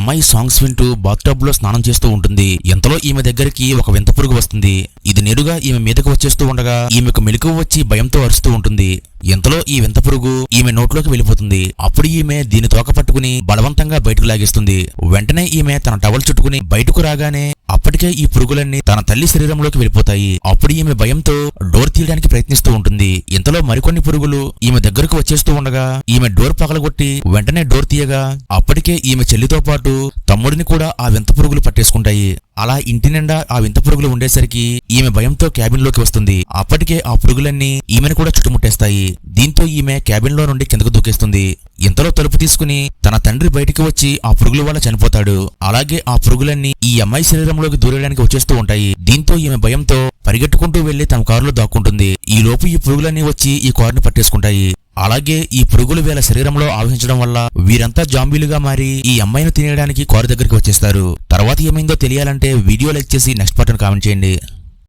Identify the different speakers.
Speaker 1: అమ్మాయి సాంగ్స్ వింటూ బాత్టబ్లో స్నానం చేస్తూ ఉంటుంది. ఎంతలో ఈమె దగ్గరికి ఒక వింత పురుగు వస్తుంది. ఇది నేరుగా ఈమె మీదకు వచ్చేస్తూ ఉండగా ఈమెకు మెలకువ వచ్చి భయంతో అరుస్తూ ఉంటుంది. ఎంతలో ఈ వింత పురుగు ఈమె నోట్లోకి వెళ్ళిపోతుంది. అప్పుడు ఈమె దీని తోక పట్టుకుని బలవంతంగా బయటకు లాగేస్తుంది. వెంటనే ఈమె తన టవల్ చుట్టుకుని బయటకు రాగానే అప్పటికే ఈ పురుగులన్నీ తన తల్లి శరీరంలోకి వెళ్ళిపోతాయి. అప్పుడు ఈమె భయంతో డోర్ తీయడానికి ప్రయత్నిస్తూ ఉంటుంది. ఇంతలో మరికొన్ని పురుగులు ఈమె దగ్గరకు వచ్చేస్తూ ఉండగా ఈమె డోర్ పగలగొట్టి వెంటనే డోర్ తీయగా అప్పటికే ఈమె చెల్లితో పాటు తమ్ముడిని కూడా ఆ వింత పురుగులు పట్టేసుకుంటాయి. అలా ఇంటి నిండా ఆ వింత పురుగులు ఉండేసరికి ఈమె భయంతో క్యాబిన్లోకి వస్తుంది. అప్పటికే ఆ పురుగులన్నీ ఈమెను కూడా చుట్టుముట్టేస్తాయి. దీంతో ఈమె క్యాబిన్లో నుండి కిందకు దూకేస్తుంది. ఇంతలో తలుపు తీసుకుని తన తండ్రి బయటికి వచ్చి ఆ పురుగుల వల్ల చనిపోతాడు. అలాగే ఆ పురుగులన్నీ ఈ అమ్మాయి శరీరంలోకి దూరేయడానికి వచ్చేస్తూ ఉంటాయి. దీంతో ఈమె భయంతో పరిగెట్టుకుంటూ వెళ్ళి తన కారులో దాక్కుంటుంది. ఈ లోపు ఈ పురుగులన్నీ వచ్చి ఈ కారుని పట్టేసుకుంటాయి. అలాగే ఈ పురుగులు వీళ్ళ శరీరంలో ఆవహించడం వల్ల వీరంతా జాంబీలుగా మారి ఈ అమ్మాయిని తినేయడానికి కారు దగ్గరికి వచ్చేస్తారు. తర్వాత ఏమైందో తెలియాలంటే వీడియో లైక్ చేసి నెక్స్ట్ బటన్ కామెంట్ చేయండి.